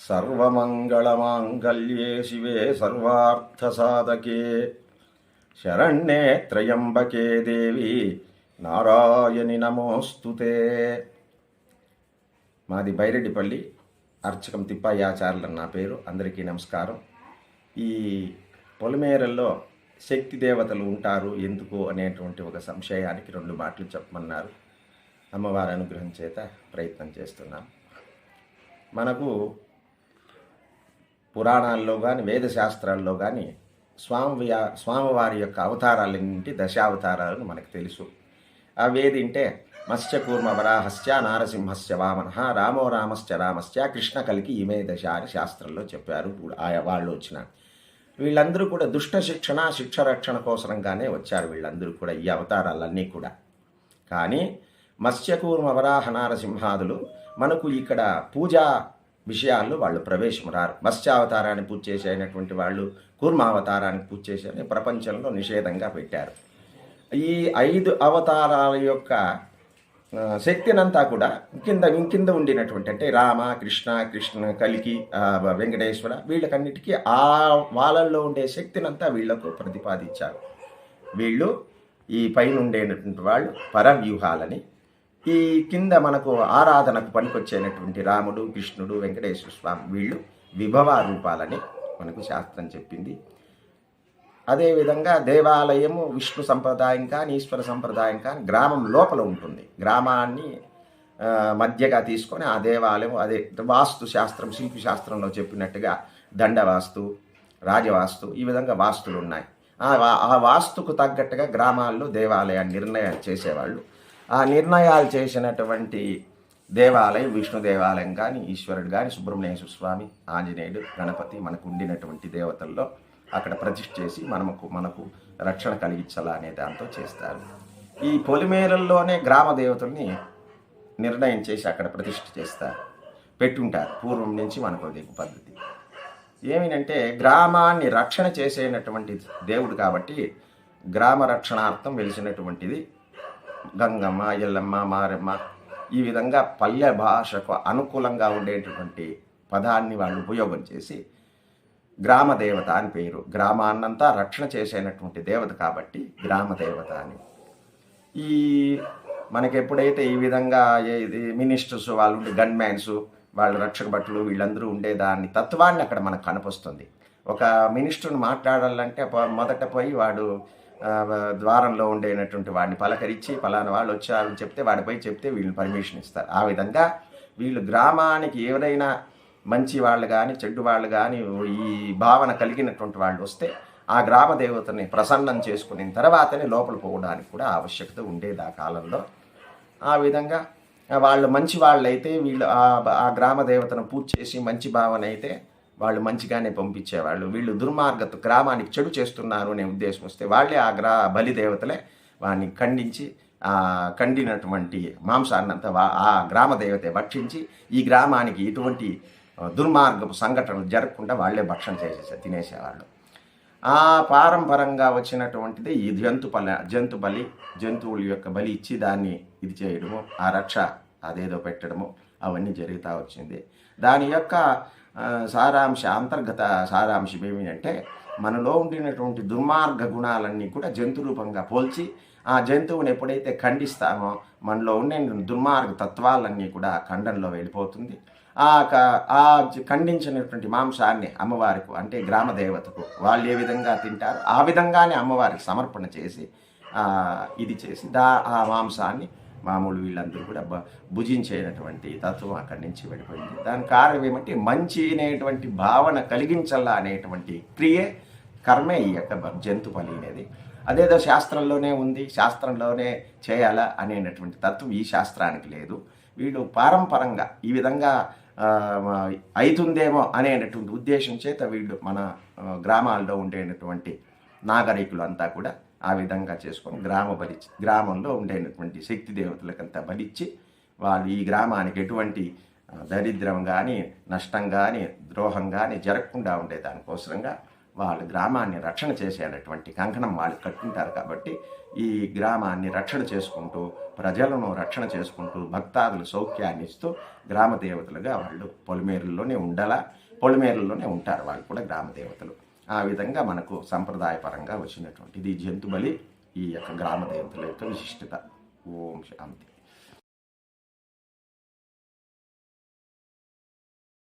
సర్వమంగళమాంగళ్యే శివే సర్వార్థసాధకే. శరణ్యే త్రయంబకే దేవి నారాయణి నమోస్తుతే మాది బైరెడ్డిపల్లి అర్చకం తిప్పాయాచార్యులు నా పేరు అందరికీ నమస్కారం. ఈ పొలిమేరల్లో శక్తి దేవతలు ఉంటారు ఎందుకు అనేటువంటి ఒక సంశయానికి రెండు మాటలు చెప్పమన్నారు. అమ్మవారి అనుగ్రహం చేత ప్రయత్నం చేస్తున్నాం. మనకు పురాణాల్లో కానీ వేదశాస్త్రాల్లో కానీ స్వామి స్వామివారి యొక్క అవతారాలన్నింటి దశావతారాలను మనకు తెలుసు. అవేదింటే మత్స్యకూర్మ వరాహస్య నారసింహస్య వామన రామో రామశ్చ రామశ్చ కృష్ణ కలికి ఇమే దశ అని శాస్త్రంలో చెప్పారు ఆయా వాళ్ళు వచ్చిన. వీళ్ళందరూ కూడా దుష్ట శిక్షణ శిక్ష రక్షణ కోసరంగానే వచ్చారు వీళ్ళందరూ కూడా ఈ అవతారాలన్నీ కూడా. కానీ మత్స్యకూర్మ వరాహ నారసింహాదులు మనకు ఇక్కడ పూజా విషయాల్లో వాళ్ళు ప్రవేశం రారు మత్స్యావతారాన్ని పూజ చేసేటువంటి వాళ్ళు కూర్మావతారానికి పూజ చేసేది ప్రపంచంలో నిషేధంగా పెట్టారు. ఈ ఐదు అవతారాల యొక్క శక్తినంతా కూడా కింద కింద ఉండినటువంటి అంటే రామ కృష్ణ కృష్ణ కలికి వెంకటేశ్వర వీళ్ళకన్నిటికీ ఆ వాళ్ళల్లో ఉండే శక్తినంతా వీళ్ళకు ప్రతిపాదించారు. వీళ్ళు ఈ పైన ఉండేటటువంటి వాళ్ళు పరవ్యూహాలని ఈ కింద మనకు ఆరాధనకు పనికొచ్చేటువంటి రాముడు కృష్ణుడు వెంకటేశ్వర స్వామి వీళ్ళు విభవ రూపాలని మనకు శాస్త్రం చెప్పింది. అదేవిధంగా దేవాలయము విష్ణు సంప్రదాయం కానీ ఈశ్వర సంప్రదాయం కానీ గ్రామం లోపల ఉంటుంది. గ్రామాన్ని మధ్యగా తీసుకొని ఆ దేవాలయం అదే వాస్తు శాస్త్రం శిల్పి శాస్త్రంలో చెప్పినట్టుగా దండవాస్తు రాజవాస్తు ఈ విధంగా వాస్తులు ఉన్నాయి. ఆ వాస్తుకు తగ్గట్టుగా గ్రామాల్లో దేవాలయాన్ని నిర్ణయం చేసేవాళ్ళు. ఆ నిర్ణయాలు చేసినటువంటి దేవాలయం విష్ణు దేవాలయం కానీ ఈశ్వరుడు కానీ సుబ్రహ్మణ్యేశ్వర స్వామి ఆంజనేయుడు గణపతి మనకు ఉండినటువంటి దేవతల్లో అక్కడ ప్రతిష్ఠ చేసి మనకు మనకు రక్షణ కలిగించాలా అనే దాంతో చేస్తారు. ఈ పొలిమేరల్లోనే గ్రామ దేవతల్ని నిర్ణయం చేసి అక్కడ ప్రతిష్ఠ చేస్తారు. పెట్టుంటారు. పూర్వం నుంచి మనకు దిగు పద్ధతి. ఏమిటంటే గ్రామాన్ని రక్షణ చేసేటటువంటి దేవుడు కాబట్టి గ్రామ రక్షణార్థం వెలిసినటువంటిది గంగమ్మ ఎల్లమ్మ మారమ్మ ఈ విధంగా పల్లె భాషకు అనుకూలంగా ఉండేటటువంటి పదాన్ని వాళ్ళు ఉపయోగం చేసి గ్రామ దేవత అని పేరు. గ్రామాన్నంతా రక్షణ చేసేటటువంటి దేవత కాబట్టి గ్రామ దేవత అని. ఈ మనకి ఎప్పుడైతే ఈ విధంగా ఇది మినిస్టర్స్ వాళ్ళు ఉండే గన్ మ్యాన్స్ వాళ్ళ రక్షక భటులు వీళ్ళందరూ ఉండేదాన్ని తత్వాన్ని అక్కడ మనకు కనిపిస్తుంది. ఒక మినిస్టర్ని మాట్లాడాలంటే మొదట పోయి వాడు ద్వారంలో ఉండేటటువంటి వాడిని పలకరించి పలానా వాళ్ళు వచ్చారని చెప్తే వాడిపై చెప్తే వీళ్ళు పర్మిషన్ ఇస్తారు. ఆ విధంగా వీళ్ళు గ్రామానికి ఎవరైనా మంచి వాళ్ళు కానీ చెడ్డు వాళ్ళు కానీ ఈ భావన కలిగినటువంటి వాళ్ళు వస్తే ఆ గ్రామ దేవతని ప్రసన్నం చేసుకున్న తర్వాతనే లోపల పోవడానికి కూడా ఆవశ్యకత ఉండేది ఆ కాలంలో. ఆ విధంగా వాళ్ళు మంచి వాళ్ళైతే వీళ్ళు ఆ గ్రామ దేవతను పూజ చేసి మంచి భావన అయితే వాళ్ళు మంచిగానే పంపించేవాళ్ళు. వీళ్ళు దుర్మార్గత గ్రామానికి చెడు చేస్తున్నారు అనే ఉద్దేశం వస్తే వాళ్ళే ఆ గ్రా బలి దేవతలే వాడిని ఖండించి ఖండినటువంటి మాంసాన్నంతా వా- ఆ గ్రామ దేవతే భక్షించి ఈ గ్రామానికి ఇటువంటి దుర్మార్గపు సంఘటనలు జరగకుండా వాళ్ళే భక్షణ చేసేసే తినేసేవాళ్ళు. ఆ పారంపరంగా వచ్చినటువంటిది ఈ జంతు బలి జంతు బలి జంతువుల యొక్క బలి ఇచ్చి దాన్ని ఇది చేయడము ఆ రక్ష అదేదో పెట్టడము అవన్నీ జరుగుతూ వచ్చింది. దాని యొక్క సారాంశ అంతర్గత సారాంశం ఏమిటంటే మనలో ఉండినటువంటి దుర్మార్గ గుణాలన్నీ కూడా జంతు రూపంగా పోల్చి ఆ జంతువుని ఎప్పుడైతే ఖండిస్తామో మనలో ఉండే దుర్మార్గ తత్వాలన్నీ కూడా ఖండంలో వెళ్ళిపోతుంది. ఆ క- ఆ ఖండించినటువంటి మాంసాన్ని అమ్మవారికి అంటే గ్రామ దేవతకు వాళ్ళు ఏ విధంగా తింటారు ఆ విధంగానే అమ్మవారికి సమర్పణ చేసి ఇది చేసి దా ఆ మాంసాన్ని మామూలు వీళ్ళందరూ కూడా బ- భుజించేటటువంటి తత్వం అక్కడి నుంచి వెళ్ళిపోయింది. దాని కారణం ఏమంటే మంచి అనేటువంటి భావన కలిగించాలా అనేటువంటి క్రియే కర్మే ఈ యొక్క జంతు పని అనేది. అదేదో శాస్త్రంలోనే ఉంది శాస్త్రంలోనే చేయాలా అనేటటువంటి తత్వం ఈ శాస్త్రానికి లేదు. వీళ్ళు పారంపరంగా ఈ విధంగా అవుతుందేమో అనేటటువంటి ఉద్దేశం చేత వీళ్ళు మన గ్రామాల్లో ఉండేటటువంటి నాగరికులు అంతా కూడా ఆ విధంగా చేసుకొని గ్రామ బలి గ్రామంలో ఉండేటటువంటి శక్తి దేవతలకంతా బలిచ్చి వాళ్ళు ఈ గ్రామానికి ఎటువంటి దరిద్రం కానీ నష్టం కానీ ద్రోహం కానీ జరగకుండా ఉండే దానికోసరంగా వాళ్ళ గ్రామాన్ని రక్షణ చేసేటటువంటి కంకణం వాళ్ళు కట్టుంటారు కాబట్టి ఈ గ్రామాన్ని రక్షణ చేసుకుంటూ ప్రజలను రక్షణ చేసుకుంటూ భక్తాదులు సౌఖ్యాన్ని ఇస్తూ గ్రామ దేవతలుగా వాళ్ళు పొలిమేరుల్లోనే ఉండాలా పొలిమేరుల్లోనే ఉంటారు వాళ్ళు కూడా గ్రామ దేవతలు. ఆ విధంగా మనకు సంప్రదాయపరంగా వచ్చినటువంటిది జంతు బలి ఈ యొక్క గ్రామ దేవతల యొక్క విశిష్టత. ఓం శాంతి.